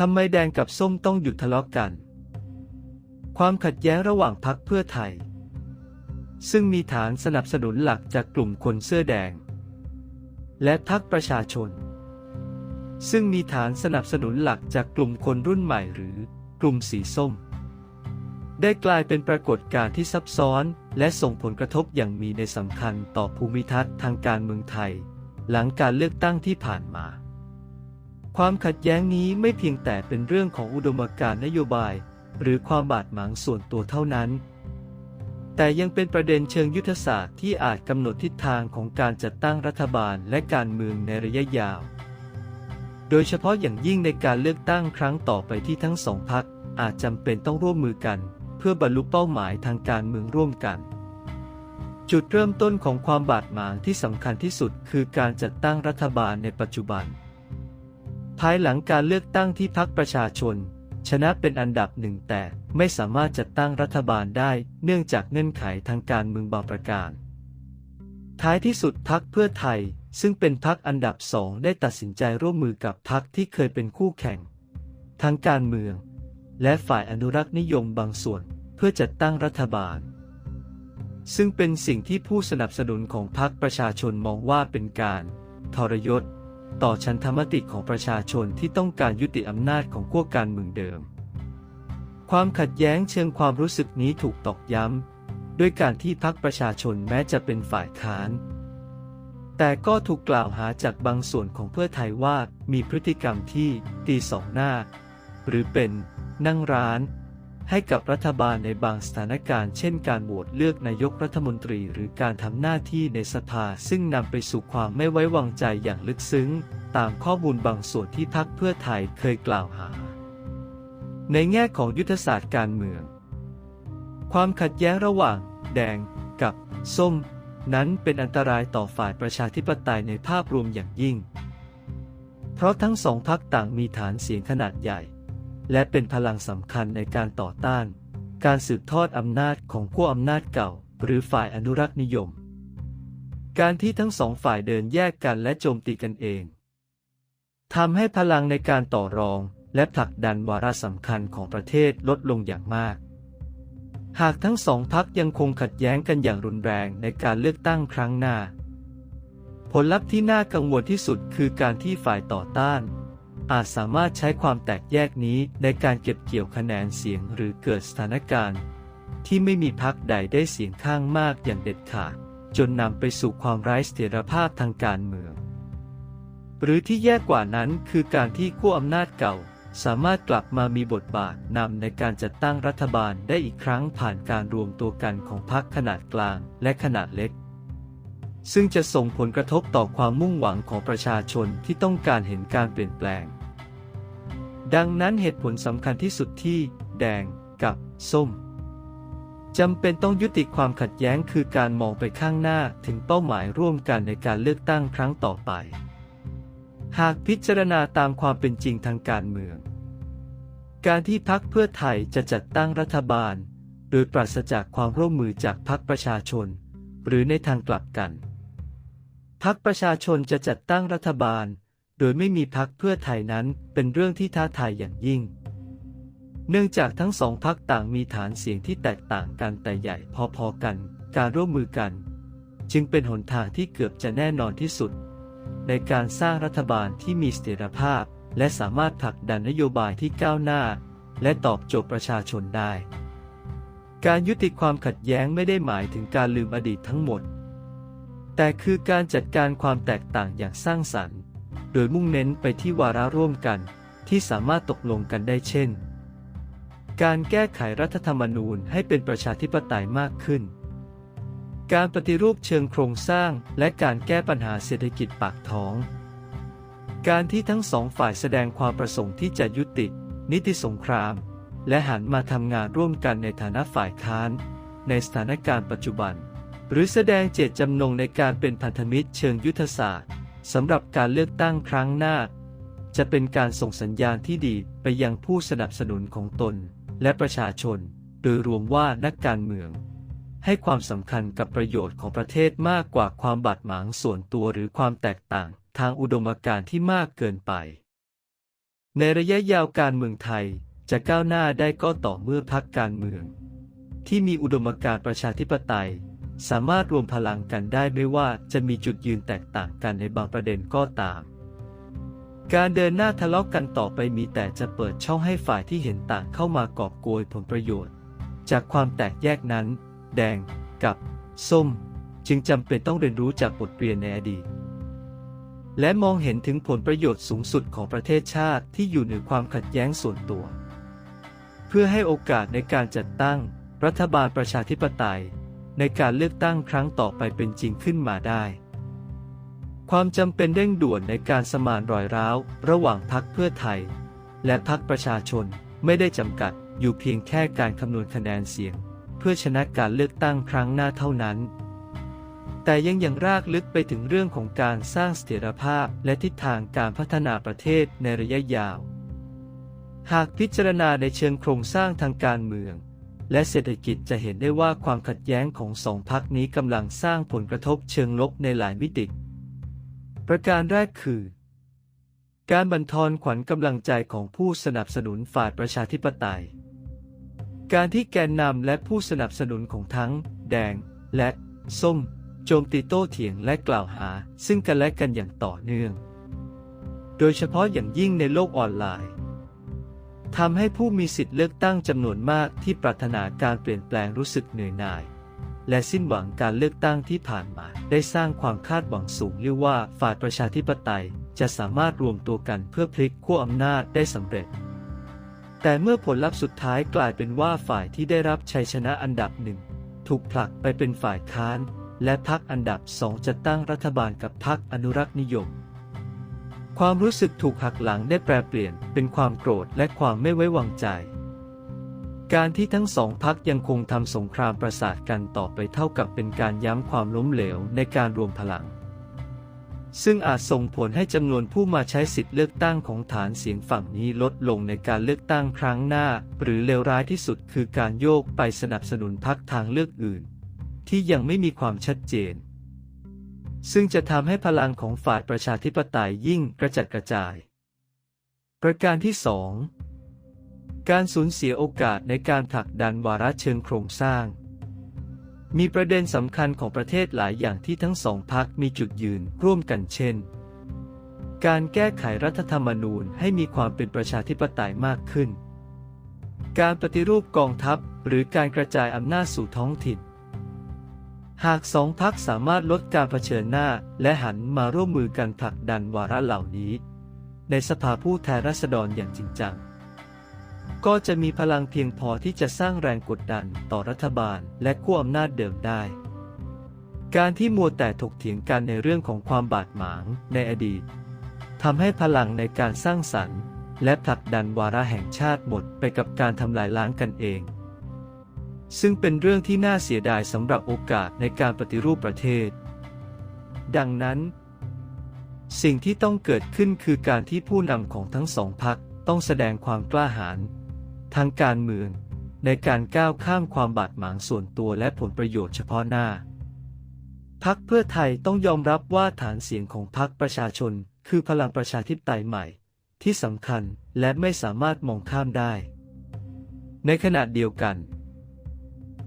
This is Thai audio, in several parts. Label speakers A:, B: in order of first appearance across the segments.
A: ทำไมแดงกับส้มต้องหยุดทะเลาะกัน ความขัดแย้งระหว่างพักเพื่อไทย ซึ่งมีฐานสนับสนุนหลักจากกลุ่มคนเสื้อแดง และพักประชาชน ซึ่งมีฐานสนับสนุนหลักจากกลุ่มคนรุ่นใหม่หรือกลุ่มสีส้ม ได้กลายเป็นปรากฏการณ์ที่ซับซ้อน และส่งผลกระทบอย่างมีในสำคัญต่อภูมิทัศน์ทางการเมืองไทย หลังการเลือกตั้งที่ผ่านมา ความขัดแย้งนี้ไม่เพียงแต่เป็นเรื่องของอุดมการณ์นโยบาย หรือความบาดหมางส่วนตัวเท่านั้น แต่ยังเป็นประเด็นเชิงยุทธศาสตร์ที่อาจกำหนดทิศทางของการจัดตั้งรัฐบาลและการเมืองในระยะยาว โดยเฉพาะอย่างยิ่งในการเลือกตั้งครั้งต่อไปที่ทั้งสองพักอาจจำเป็นต้องร่วมมือกัน เพื่อบรรลุเป้าหมายทางการเมืองร่วมกันจุดเริ่มต้นของความบาดหมางที่สำคัญที่สุดคือการจัดตั้งรัฐบาลในปัจจุบัน ภายหลังการเลือกตั้งที่พักประชาชน ชนะเป็นอันดับหนึ่งแต่ไม่สามารถจัดตั้งรัฐบาลได้ เนื่องจากเงื่อนไขทางการเมืองบางประการ ท้ายที่สุดพักเพื่อไทย ซึ่งเป็นพักอันดับสองได้ตัดสินใจร่วมมือกับพักที่เคยเป็นคู่แข่ง ทางการเมือง และฝ่ายอนุรักษ์นิยมบางส่วนเพื่อจัดตั้งรัฐบาล ซึ่งเป็นสิ่งที่ผู้สนับสนุนของพรรคประชาชนมองว่าเป็นการ ทรยศ ต่อชันธรรมติของประชาชนที่ต้องการยุติอำนาจของขั้วการเมืองเดิม ความขัดแย้งเชิงความรู้สึกนี้ถูกตอกย้ำ ด้วยการที่พรรคประชาชนแม้จะเป็นฝ่ายค้าน แต่ก็ถูกกล่าวหาจากบางส่วนของเพื่อไทยว่ามีพฤติกรรมที่ตีสองหน้า หรือเป็นนั่งร้าน ให้กับรัฐบาลในบางสถานการณ์เช่นการโหวตเลือกนายกรัฐมนตรีหรือการทำหน้าที่ในสภา ซึ่งนำไปสู่ความไม่ไว้วางใจอย่างลึกซึ้ง ตามข้อมูลบางส่วนที่พรรคเพื่อไทยเคยกล่าวหา ในแง่ของยุทธศาสตร์การเมือง ความขัดแย้งระหว่าง แดง กับ ส้ม นั้นเป็นอันตรายต่อฝ่ายประชาธิปไตยในภาพรวมอย่างยิ่ง เพราะทั้งสองพรรคต่างมีฐานเสียงขนาดใหญ่ และเป็นพลังสำคัญในการต่อต้าน การสืบทอดอำนาจของขั้วอำนาจเก่า หรือฝ่ายอนุรักษ์นิยม การที่ทั้งสองฝ่ายเดินแยกกันและโจมตีกันเองทำให้พลังในการต่อรองและผลักดันวาระสำคัญของประเทศลดลงอย่างมาก หากทั้งสองพักยังคงขัดแย้งกันอย่างรุนแรงในการเลือกตั้งครั้งหน้า ผลลัพธ์ที่น่ากังวลที่สุดคือการที่ฝ่ายต่อต้าน อาจสามารถใช้ความแตกแยกนี้ในการเก็บเกี่ยวคะแนนเสียงหรือเกิดสถานการณ์ ที่ไม่มีพักใดได้เสียงข้างมากอย่างเด็ดขาด จนนำไปสู่ความไร้เสถียรภาพทางการเมือง หรือที่แย่กว่านั้นคือการที่ขั้วอำนาจเก่า สามารถกลับมามีบทบาทนำในการจัดตั้งรัฐบาลได้อีกครั้งผ่านการรวมตัวกันของพรรคขนาดกลางและขนาดเล็กซึ่งจะส่งผลกระทบต่อความมุ่งหวังของประชาชนที่ต้องการเห็นการเปลี่ยนแปลง ดังนั้นเหตุผลสำคัญที่สุดที่ แดง กับ ส้มจำเป็นต้องยุติความขัดแย้งคือการมองไปข้างหน้าถึงเป้าหมายร่วมกันในการเลือกตั้งครั้งต่อไป หากพิจารณาตามความเป็นจริงทางการเมือง การที่พักเพื่อไทยจะจัดตั้งรัฐบาล โดยปราศจากความร่วมมือจากพักประชาชน หรือในทางกลับกัน พักประชาชนจะจัดตั้งรัฐบาล โดยไม่มีพักเพื่อไทยนั้นเป็นเรื่องที่ท้าทายอย่างยิ่ง เนื่องจากทั้งสองพักต่างมีฐานเสียงที่แตกต่างกันแต่ใหญ่พอๆกัน การร่วมมือกัน จึงเป็นหนทางที่เกือบจะแน่นอนที่สุด ในการสร้างรัฐบาลที่มีเสถียรภาพ และสามารถผลักดันนโยบายที่ก้าวหน้า และตอบโจทย์ประชาชนได้ การยุติความขัดแย้งไม่ได้หมายถึงการลืมอดีตทั้งหมด แต่คือการจัดการความแตกต่างอย่างสร้างสรรค์ โดยมุ่งเน้นไปที่วาระร่วมกัน ที่สามารถตกลงกันได้เช่น การแก้ไขรัฐธรรมนูญให้เป็นประชาธิปไตยมากขึ้น การปฏิรูปเชิงโครงสร้างและการแก้ปัญหาเศรษฐกิจปากท้อง การที่ทั้งสองฝ่ายแสดงความประสงค์ที่จะยุติ นิติสงคราม และหันมาทำงานร่วมกันในฐานะฝ่ายค้าน ในสถานการณ์ปัจจุบัน หรือแสดงเจตจำนงในการเป็นพันธมิตรเชิงยุทธศาสตร์ สำหรับการเลือกตั้งครั้งหน้า จะเป็นการส่งสัญญาณที่ดีไปยังผู้สนับสนุนของตน และประชาชน โดยรวมว่านักการเมือง ให้ความสำคัญกับประโยชน์ของประเทศมากกว่าความบาดหมางส่วนตัวหรือความแตกต่างทางอุดมการณ์ที่มากเกินไป ในระยะยาวการเมืองไทยจะก้าวหน้าได้ก็ต่อเมื่อพักการเมือง ที่มีอุดมการณ์ประชาธิปไตย สามารถรวมพลังกันได้ไม่ว่าจะมีจุดยืนแตกต่างกันในบางประเด็นก็ตาม การเดินหน้าทะเลาะกกันต่อไปมีแต่จะเปิดช่องให้ฝ่ายที่เห็นต่างเข้ามากอบโกยผลประโยชน์ จากความแตกแยกนั้น แดงกับ ส้ม จึงจำเป็นต้องเรียนรู้จากบทเรียนในอดีต และมองเห็นถึงผลประโยชน์สูงสุดของประเทศชาติที่อยู่เหนือความขัดแย้งส่วนตัว เพื่อให้โอกาสในการจัดตั้ง รัฐบาลประชาธิปไตย ในการเลือกตั้งครั้งต่อไปเป็นจริงขึ้นมาได้ ความจำเป็นเร่งด่วนในการสมานรอยร้าว ระหว่างพักเพื่อไทย และพักประชาชนไม่ได้จำกัดอยู่เพียงแค่การคำนวณคะแนนเสียง เพื่อชนะการเลือกตั้งครั้งหน้าเท่านั้นแต่ยังยังรากลึกไปถึงเรื่องของการสร้างเสถียรภาพและทิศทางการพัฒนาประเทศในระยะยาว หากพิจารณาในเชิงโครงสร้างทางการเมือง และเศรษฐกิจจะเห็นได้ว่าความขัดแย้งของสองพักนี้กำลังสร้างผลกระทบเชิงลบในหลายมิติ ประการแรกคือ การบั่นทอนขวัญกำลังใจของผู้สนับสนุนฝ่ายประชาธิปไตย การที่แกนนำและผู้สนับสนุนของทั้ง แดง และส้ม โจมตีโต้เถียงและกล่าวหา ซึ่งกันและกันอย่างต่อเนื่อง โดยเฉพาะอย่างยิ่งในโลกออนไลน์ ทำให้ผู้มีสิทธิ์เลือกตั้งจำนวนมากที่ปรารถนาการเปลี่ยนแปลงรู้สึกเหนื่อยหน่าย และสิ้นหวังการเลือกตั้งที่ผ่านมา ได้สร้างความคาดหวังสูงเรียกว่าฝ่ายประชาธิปไตยจะสามารถรวมตัวกันเพื่อพลิกขั้วอำนาจได้สำเร็จ แต่เมื่อผลลัพธ์สุดท้ายกลายเป็นว่าฝ่ายที่ได้รับชัยชนะอันดับหนึ่งถูกผลักไปเป็นฝ่ายค้าน และพักอันดับสองจะตั้งรัฐบาลกับพักอนุรักษ์นิยม ความรู้สึกถูกหักหลังได้แปรเปลี่ยนเป็นความโกรธและความไม่ไว้วางใจ การที่ทั้งสองพักยังคงทำสงครามประสาทกันต่อไปเท่ากับเป็นการย้ำความล้มเหลวในการรวมพลัง ซึ่งอาจส่งผลให้จำนวนผู้มาใช้สิทธิ์เลือกตั้งของฐานเสียงฝั่งนี้ลดลงในการเลือกตั้งครั้งหน้า หรือเลวร้ายที่สุดคือการโยกไปสนับสนุนพักทางเลือกอื่น ที่ยังไม่มีความชัดเจน ซึ่งจะทำให้พลังของฝ่ายประชาธิปไตยยิ่งกระจัดกระจาย ประการที่สองการสูญเสียโอกาสในการผลักดันวาระเชิงโครงสร้าง มีประเด็นสำคัญของประเทศหลายอย่างที่ทั้งสองพักมีจุดยืนร่วมกันเช่น การแก้ไขรัฐธรรมนูญให้มีความเป็นประชาธิปไตยมากขึ้น การปฏิรูปกองทัพหรือการกระจายอำนาจสู่ท้องถิ่น หากสองพักสามารถลดการเผชิญหน้า และหันมาร่วมมือกันผลักดันวาระเหล่านี้ ในสภาผู้แทนราษฎรอย่างจริงจัง ก็จะมีพลังเพียงพอที่จะสร้างแรงกดดันต่อรัฐบาลและขั้วอำนาจเดิมได้ การที่มัวแต่ถกเถียงกันในเรื่องของความบาดหมางในอดีตทำให้พลังในการสร้างสรรค์ และผลักดันวาระแห่งชาติหมดไปกับการทำลายล้างกันเอง ซึ่งเป็นเรื่องที่น่าเสียดายสำหรับโอกาสในการปฏิรูปประเทศ ดังนั้น สิ่งที่ต้องเกิดขึ้นคือการที่ผู้นำของทั้งสองพรรคต้องแสดงความกล้าหาญทางการเมืองในการก้าวข้ามความบาดหมางส่วนตัวและผลประโยชน์เฉพาะหน้า พักเพื่อไทยต้องยอมรับว่าฐานเสียงของพักประชาชน คือพลังประชาธิปไตยใหม่ ที่สำคัญและไม่สามารถมองข้ามได้ ในขณะเดียวกัน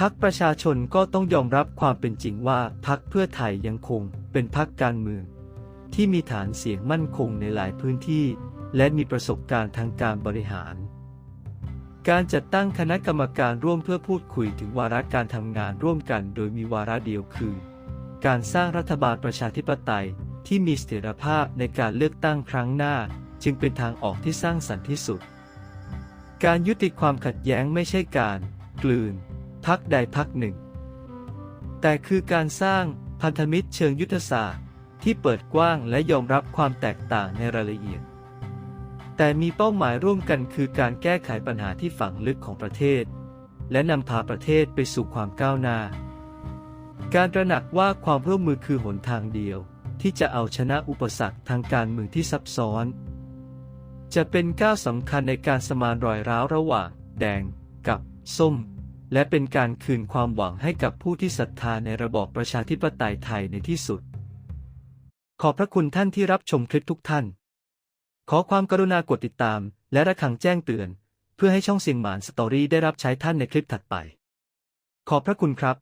A: พักประชาชนก็ต้องยอมรับความเป็นจริงว่าพักเพื่อไทยยังคงเป็นพักการเมือง ที่มีฐานเสียงมั่นคงในหลายพื้นที่ และมีประสบการณ์ทางการบริหาร การจัดตั้งคณะกรรมการร่วมเพื่อพูดคุยถึงวาระการทำงานร่วมกัน โดยมีวาระเดียวคือ การสร้างรัฐบาลประชาธิปไตยที่มีเสถียรภาพในการเลือกตั้งครั้งหน้า จึงเป็นทางออกที่สร้างสรรค์ที่สุด การยุติความขัดแย้งไม่ใช่การ กลืน พักใดพักหนึ่ง แต่คือการสร้างพันธมิตรเชิงยุทธศาสตร์ ที่เปิดกว้างและยอมรับความแตกต่างในรายละเอียด แต่มีเป้าหมายร่วมกันคือการแก้ไขปัญหาที่ฝังลึกของประเทศ และนำพาประเทศไปสู่ความก้าวหน้า การตระหนักว่าความร่วมมือคือหนทางเดียว ที่จะเอาชนะอุปสรรคทางการเมืองที่ซับซ้อน จะเป็นก้าวสำคัญในการสมานรอยร้าวระหว่าง แดงกับส้ม และเป็นการคืนความหวังให้กับผู้ที่ศรัทธาในระบอบประชาธิปไตยไทยในที่สุด ขอบพระคุณท่านที่รับชมคลิปทุกท่าน ขอความกรุณากดติดตาม และระฆังแจ้งเตือน เพื่อให้ช่องเสียงหมานสตอรี่ได้รับใช้ท่านในคลิปถัดไป ขอบพระคุณครับ